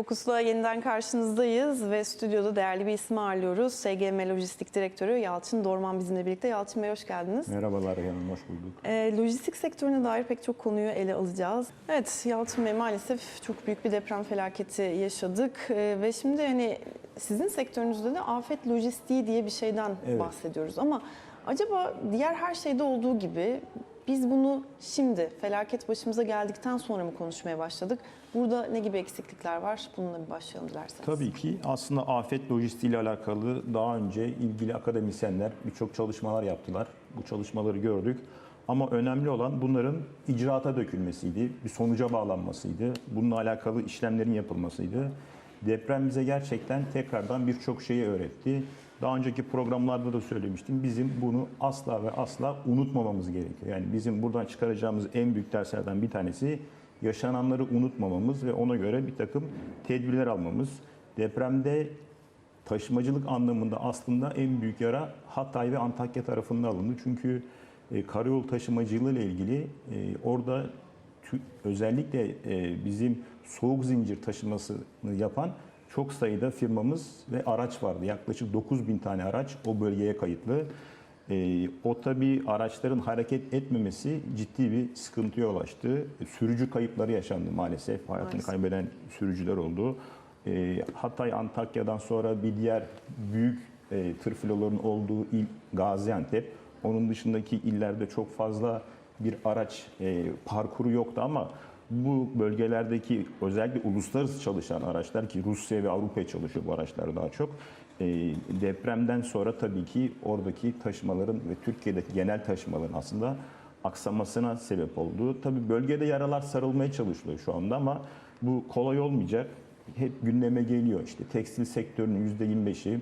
Fokus'la yeniden karşınızdayız ve stüdyoda değerli bir ismi ağırlıyoruz. SGM Lojistik Direktörü Yalçın Dorman bizimle birlikte. Yalçın Bey hoş geldiniz. Merhabalar Hanım, hoş bulduk. E, lojistik sektörüne dair pek çok konuyu ele alacağız. Evet Yalçın Bey maalesef çok büyük bir deprem felaketi yaşadık E, ve şimdi hani sizin sektörünüzde de afet lojistiği diye bir şeyden Evet. bahsediyoruz ama acaba diğer her şeyde olduğu gibi biz bunu şimdi felaket başımıza geldikten sonra mı konuşmaya başladık? Burada ne gibi eksiklikler var? Bununla bir başlayalım dilerseniz. Tabii ki aslında afet lojistiği ile alakalı daha önce ilgili akademisyenler birçok çalışmalar yaptılar. Bu çalışmaları gördük. Ama önemli olan bunların icraata dökülmesiydi, bir sonuca bağlanmasıydı. Bununla alakalı işlemlerin yapılmasıydı. Deprem bize gerçekten tekrardan birçok şeyi öğretti. Daha önceki programlarda da söylemiştim. Bizim bunu asla ve asla unutmamamız gerekiyor. Yani bizim buradan çıkaracağımız en büyük derslerden bir tanesi yaşananları unutmamamız ve ona göre bir takım tedbirler almamız. Depremde taşımacılık anlamında aslında en büyük yara Hatay ve Antakya tarafından alındı. Çünkü e, karayol taşımacılığı ile ilgili e, orada özellikle e, bizim soğuk zincir taşımasını yapan çok sayıda firmamız ve araç vardı. Yaklaşık 9 bin tane araç o bölgeye kayıtlı. E, o tabi araçların hareket etmemesi ciddi bir sıkıntıya yol açtı. E, Sürücü kayıpları yaşandı maalesef. Hayatını Maalesef. kaybeden sürücüler oldu. E, Hatay, Antakya'dan sonra bir diğer büyük e, tır filolarının olduğu il Gaziantep. Onun dışındaki illerde çok fazla bir araç e, parkuru yoktu ama bu bölgelerdeki özellikle uluslararası çalışan araçlar ki Rusya ve Avrupa'ya çalışıyor bu araçlar daha çok. e, depremden sonra tabii ki oradaki taşımaların ve Türkiye'deki genel taşımaların aslında aksamasına sebep oldu. Tabii bölgede yaralar sarılmaya çalışılıyor şu anda ama bu kolay olmayacak. Hep gündeme geliyor. İşte tekstil sektörünün %25'i,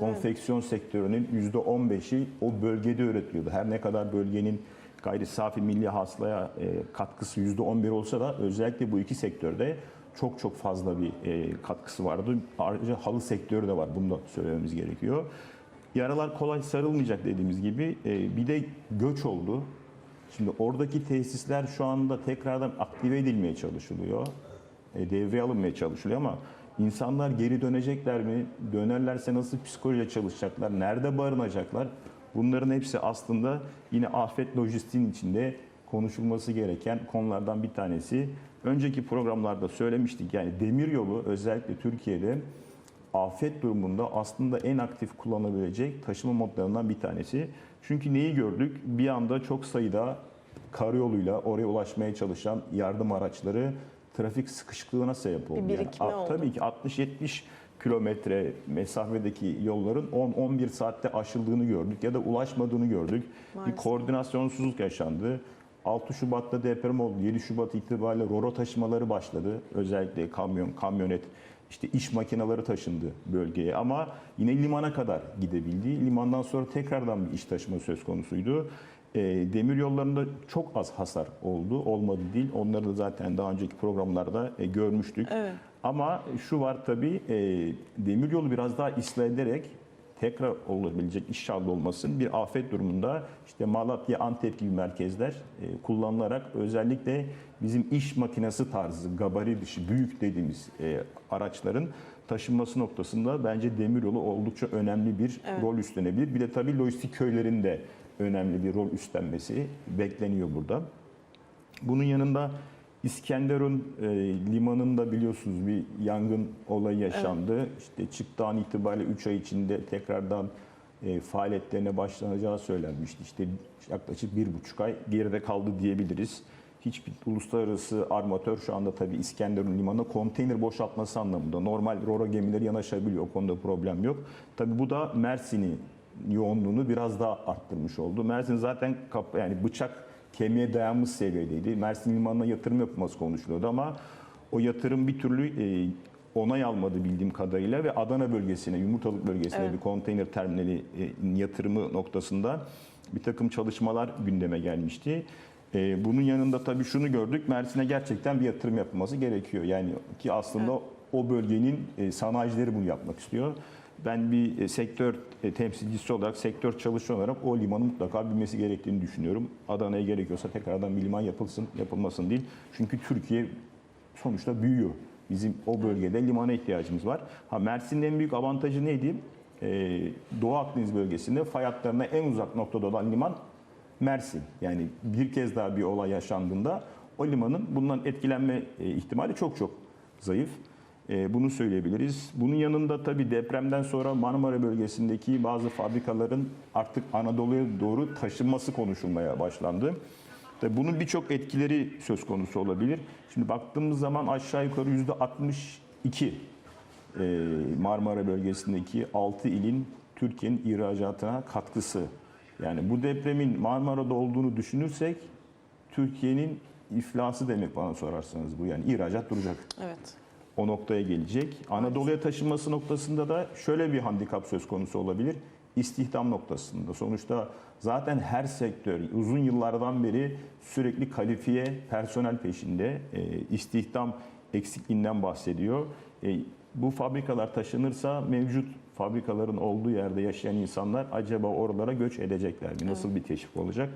konfeksiyon sektörünün %15'i o bölgede üretiliyordu. Her ne kadar bölgenin gayri safi milli hasılaya e, katkısı %11 olsa da özellikle bu iki sektörde çok çok fazla bir e, katkısı vardı. Ayrıca halı sektörü de var. Bunu da söylememiz gerekiyor. Yaralar kolay sarılmayacak dediğimiz gibi e, bir de göç oldu. Şimdi oradaki tesisler şu anda tekrardan aktive edilmeye çalışılıyor. Devreye alınmaya çalışılıyor ama insanlar geri dönecekler mi? Dönerlerse nasıl psikolojiyle çalışacaklar? Nerede barınacaklar? Bunların hepsi aslında yine afet lojistiğin içinde konuşulması gereken konulardan bir tanesi. Önceki programlarda söylemiştik yani demiryolu özellikle Türkiye'de afet durumunda aslında en aktif kullanabilecek taşıma modlarından bir tanesi. Çünkü neyi gördük? Bir anda çok sayıda karayoluyla oraya ulaşmaya çalışan yardım araçları trafik sıkışıklığına sebep oldu. Bir Yani, oldu. Tabii ki 60-70 kilometre mesafedeki yolların 10-11 saatte aşıldığını gördük ya da ulaşmadığını gördük. Maalesef. Bir koordinasyonsuzluk yaşandı. 6 Şubat'ta deprem oldu. 7 Şubat itibariyle roro taşımaları başladı. Özellikle kamyon, kamyonet, işte iş makineleri taşındı bölgeye ama yine limana kadar gidebildi. Limandan sonra tekrardan bir iş taşıma söz konusuydu. E, demir yollarında çok az hasar oldu. Olmadı değil. Onları da zaten daha önceki programlarda e, görmüştük. Evet. Ama şu var tabii e, demiryolu biraz daha ıslah ederek tekrar olabilecek inşallah olmasın bir afet durumunda işte Malatya, Antep gibi merkezler e, kullanılarak özellikle bizim iş makinesi tarzı gabari dışı büyük dediğimiz e, araçların taşınması noktasında bence demiryolu oldukça önemli bir rol üstlenebilir. Bir de tabii lojistik köylerinde önemli bir rol üstlenmesi bekleniyor burada. Bunun yanında İskenderun e, limanında biliyorsunuz bir yangın olayı yaşandı. İşte çıktığı an itibariyle 3 ay içinde tekrardan e, faaliyetlerine başlanacağı söylenmişti. İşte yaklaşık bir buçuk ay geride kaldı diyebiliriz. Hiçbir uluslararası armatör şu anda tabii İskenderun limanına konteyner boşaltması anlamında. Normal roro gemileri yanaşabiliyor. O konuda problem yok. Tabii bu da Mersin'i yoğunluğunu biraz daha arttırmış oldu. Mersin zaten kap, yani bıçak kemiğe dayanmış seviyedeydi. Mersin Limanı'na yatırım yapılması konuşuluyordu ama o yatırım bir türlü e, onay almadı bildiğim kadarıyla ve Adana bölgesine, Yumurtalık bölgesine Evet. bir konteyner terminali e, yatırımı noktasında bir takım çalışmalar gündeme gelmişti. E, bunun yanında tabii şunu gördük, Mersin'e gerçekten bir yatırım yapılması gerekiyor. Yani ki aslında o bölgenin e, sanayicileri bunu yapmak istiyor. Ben bir e, sektör e, temsilcisi olarak, sektör çalışanı olarak o limanın mutlaka bilmesi gerektiğini düşünüyorum. Adana'ya gerekiyorsa tekrardan bir liman yapılsın, yapılmasın değil. Çünkü Türkiye sonuçta büyüyor. Bizim o bölgede limana ihtiyacımız var. Ha Mersin'in en büyük avantajı neydi? Ee, Doğu Akdeniz bölgesinde fay hatlarına en uzak noktada olan liman Mersin. Yani bir kez daha bir olay yaşandığında o limanın bundan etkilenme e, ihtimali çok çok zayıf. E, Bunu söyleyebiliriz. Bunun yanında tabii depremden sonra Marmara bölgesindeki bazı fabrikaların artık Anadolu'ya doğru taşınması konuşulmaya başlandı. Tabii bunun birçok etkileri söz konusu olabilir. Şimdi baktığımız zaman aşağı yukarı yüzde 62 e, Marmara bölgesindeki 6 ilin Türkiye'nin ihracatına katkısı. Yani bu depremin Marmara'da olduğunu düşünürsek Türkiye'nin iflası demek bana sorarsanız bu. Yani ihracat duracak Evet. O noktaya gelecek. Anadolu'ya taşınması noktasında da şöyle bir handikap söz konusu olabilir. İstihdam noktasında. Sonuçta zaten her sektör uzun yıllardan beri sürekli kalifiye personel peşinde. E, istihdam eksikliğinden bahsediyor. E, bu fabrikalar taşınırsa mevcut fabrikaların olduğu yerde yaşayan insanlar acaba oralara göç edecekler mi? Nasıl bir teşvik olacak?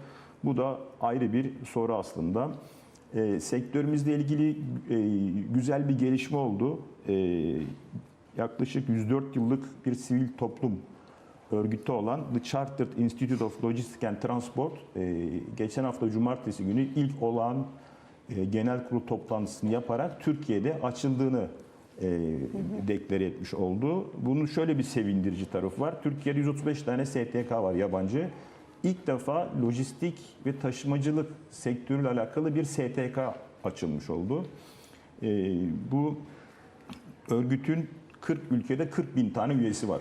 Bu da ayrı bir soru aslında. E, sektörümüzle ilgili e, güzel bir gelişme oldu. E, yaklaşık 104 yıllık bir sivil toplum örgütü olan The Chartered Institute of Logistics and Transport e, geçen hafta cumartesi günü ilk olağan e, genel kurul toplantısını yaparak Türkiye'de açıldığını e, deklare etmiş oldu. Bunun şöyle bir sevindirici tarafı var. Türkiye'de 135 tane STK var yabancı. İlk defa lojistik ve taşımacılık sektörüyle alakalı bir STK açılmış oldu. E, bu örgütün 40 ülkede 40 bin tane üyesi var.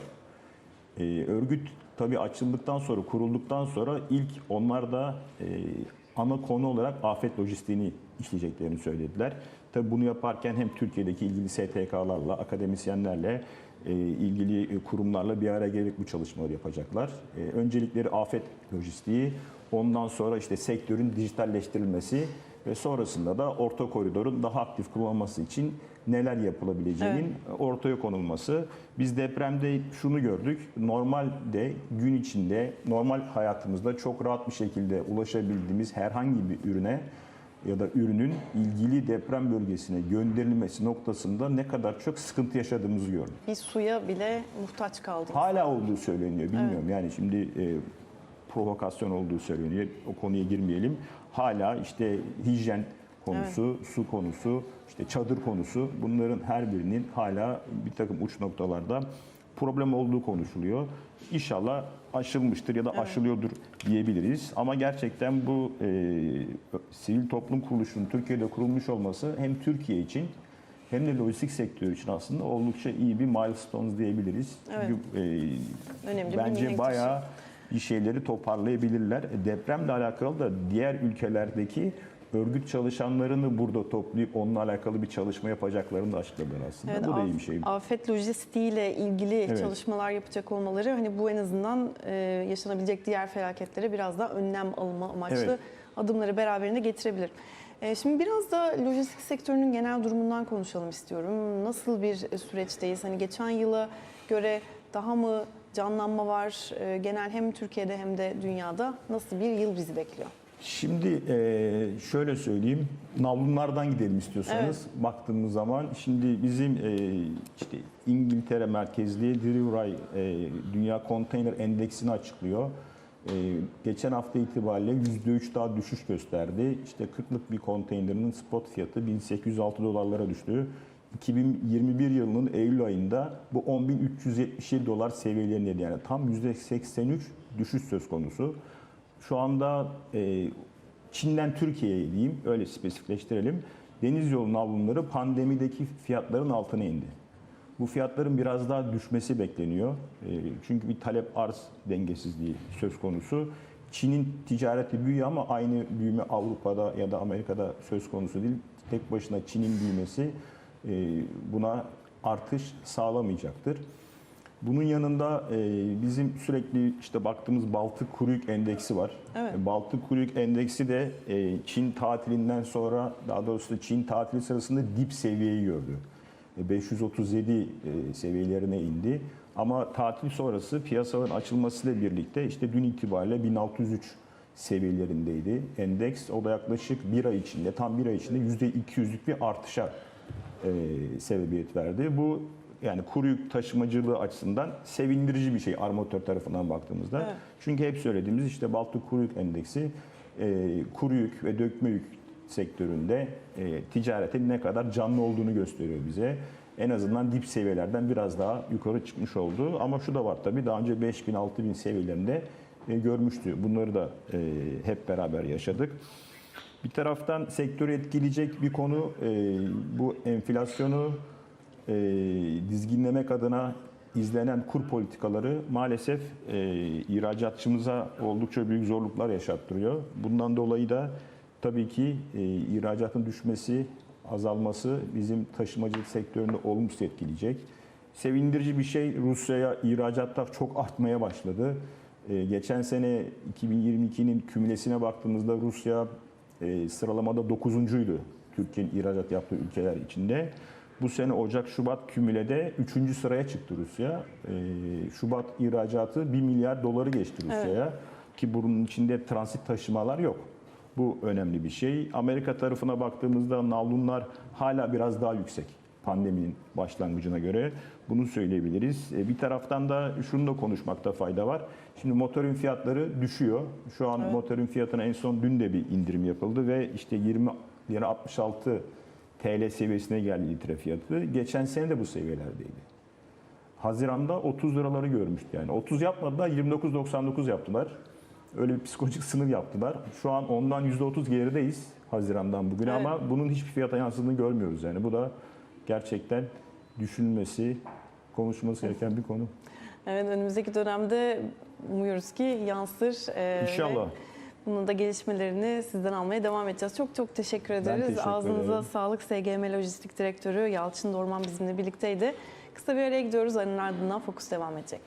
E, örgüt tabii açıldıktan sonra, kurulduktan sonra ilk onlar da e, ana konu olarak afet lojistiğini işleyeceklerini söylediler. Tabii bunu yaparken hem Türkiye'deki ilgili STK'larla, akademisyenlerle, ilgili kurumlarla bir araya gelerek bu çalışmaları yapacaklar. E, öncelikleri afet lojistiği, ondan sonra işte sektörün dijitalleştirilmesi ve sonrasında da orta koridorun daha aktif kullanılması için neler yapılabileceğinin ortaya konulması. Biz depremde şunu gördük. Normalde gün içinde normal hayatımızda çok rahat bir şekilde ulaşabildiğimiz herhangi bir ürüne ya da ürünün ilgili deprem bölgesine gönderilmesi noktasında ne kadar çok sıkıntı yaşadığımızı gördük. Bir suya bile muhtaç kaldık. Hala olduğu söyleniyor. Bilmiyorum yani şimdi e, provokasyon olduğu söyleniyor. O konuya girmeyelim. Hala işte hijyen konusu, su konusu, işte çadır konusu bunların her birinin hala bir takım uç noktalarda problem olduğu konuşuluyor. İnşallah aşılmıştır ya da aşılıyordur diyebiliriz. Ama gerçekten bu e, sivil toplum kuruluşunun Türkiye'de kurulmuş olması hem Türkiye için hem de lojistik sektörü için aslında oldukça iyi bir milestones diyebiliriz. Evet. Çünkü e, Önemli bence bayağı bir şeyleri toparlayabilirler. Depremle alakalı da diğer ülkelerdeki örgüt çalışanlarını burada toplayıp onunla alakalı bir çalışma yapacaklarını da açıkladılar aslında. Evet, Bu da iyi bir şey. Afet lojistiğiyle ilgili Evet. çalışmalar yapacak olmaları hani bu en azından e, yaşanabilecek diğer felaketlere biraz daha önlem alma amaçlı Evet. adımları beraberinde getirebilir. E, şimdi biraz da lojistik sektörünün genel durumundan konuşalım istiyorum. Nasıl bir süreçteyiz? Hani geçen yıla göre daha mı canlanma var? E, genel hem Türkiye'de hem de dünyada nasıl bir yıl bizi bekliyor? Şimdi e, şöyle söyleyeyim, navlunlardan gidelim istiyorsanız. Baktığımız zaman şimdi bizim e, işte İngiltere merkezli Drewry e, Dünya Konteyner Endeksini açıklıyor. E, geçen hafta itibariyle %3 daha düşüş gösterdi. İşte 40'lık bir konteynerinin spot fiyatı 1806 dolarlara düştü. 2021 yılının Eylül ayında bu 10.377 dolar seviyelerindeydi. Yani tam %83 düşüş söz konusu. Şu anda e, Çin'den Türkiye'ye diyeyim, öyle spesifikleştirelim. Deniz yolu navlunları pandemideki fiyatların altına indi. Bu fiyatların biraz daha düşmesi bekleniyor. E, çünkü bir talep arz dengesizliği söz konusu. Çin'in ticareti büyüyor ama aynı büyüme Avrupa'da ya da Amerika'da söz konusu değil. Tek başına Çin'in büyümesi e, buna artış sağlamayacaktır. Bunun yanında e, bizim sürekli işte baktığımız Baltık Kuru Yük Endeksi var. Evet. E, Baltık Kuru Yük Endeksi de e, Çin tatilinden sonra daha doğrusu Çin tatili sırasında dip seviyeyi gördü. E, 537 e, seviyelerine indi. Ama tatil sonrası piyasaların açılmasıyla birlikte işte dün itibariyle 1603 seviyelerindeydi endeks. O da yaklaşık bir ay içinde, tam bir ay içinde %200'lük bir artışa e, sebebiyet verdi. Bu yani kuru yük taşımacılığı açısından sevindirici bir şey armatör tarafından baktığımızda. Evet. Çünkü hep söylediğimiz işte Baltık Kuru Yük Endeksi e, kuru yük ve dökme yük sektöründe e, ticaretin ne kadar canlı olduğunu gösteriyor bize. En azından dip seviyelerden biraz daha yukarı çıkmış oldu. Ama şu da var tabii daha önce 5000 6000 seviyelerinde e, görmüştü. Bunları da e, hep beraber yaşadık. Bir taraftan sektörü etkileyecek bir konu e, bu enflasyonu e, dizginlemek adına izlenen kur politikaları maalesef e, ihracatçımıza oldukça büyük zorluklar yaşattırıyor. Bundan dolayı da tabii ki e, ihracatın düşmesi, azalması bizim taşımacılık sektöründe olumsuz etkileyecek. Sevindirici bir şey Rusya'ya ihracatlar çok artmaya başladı. E, geçen sene 2022'nin kümülesine baktığımızda Rusya e, sıralamada 9'uncuydu Türkiye'nin ihracat yaptığı ülkeler içinde. Bu sene Ocak, Şubat kümülede 3. sıraya çıktı Rusya. E, Şubat ihracatı 1 milyar doları geçti Rusya'ya. Ki bunun içinde transit taşımalar yok. Bu önemli bir şey. Amerika tarafına baktığımızda navlunlar hala biraz daha yüksek pandeminin başlangıcına göre. Bunu söyleyebiliriz. E, Bir taraftan da şunu da konuşmakta fayda var. Şimdi motorun fiyatları düşüyor. Şu an Evet. motorun fiyatına en son dün de bir indirim yapıldı ve işte 20 lira 66 TL seviyesine geldi litre fiyatı. Geçen sene de bu seviyelerdeydi. Haziran'da 30 liraları görmüştü yani. 30 yapmadılar 29.99 yaptılar. Öyle bir psikolojik sınır yaptılar. Şu an ondan %30 gerideyiz Haziran'dan bugüne Evet. ama bunun hiçbir fiyata yansıdığını görmüyoruz yani. Bu da gerçekten düşünülmesi, konuşulması gereken bir konu. Evet önümüzdeki dönemde umuyoruz ki yansır. e, ve İnşallah. Bunun da gelişmelerini sizden almaya devam edeceğiz. Çok çok teşekkür ederiz. teşekkür Ağzınıza ederim. sağlık. SGM Lojistik Direktörü Yalçın Dorman bizimle birlikteydi. Kısa bir araya gidiyoruz. Arının ardından Fokus devam edecek.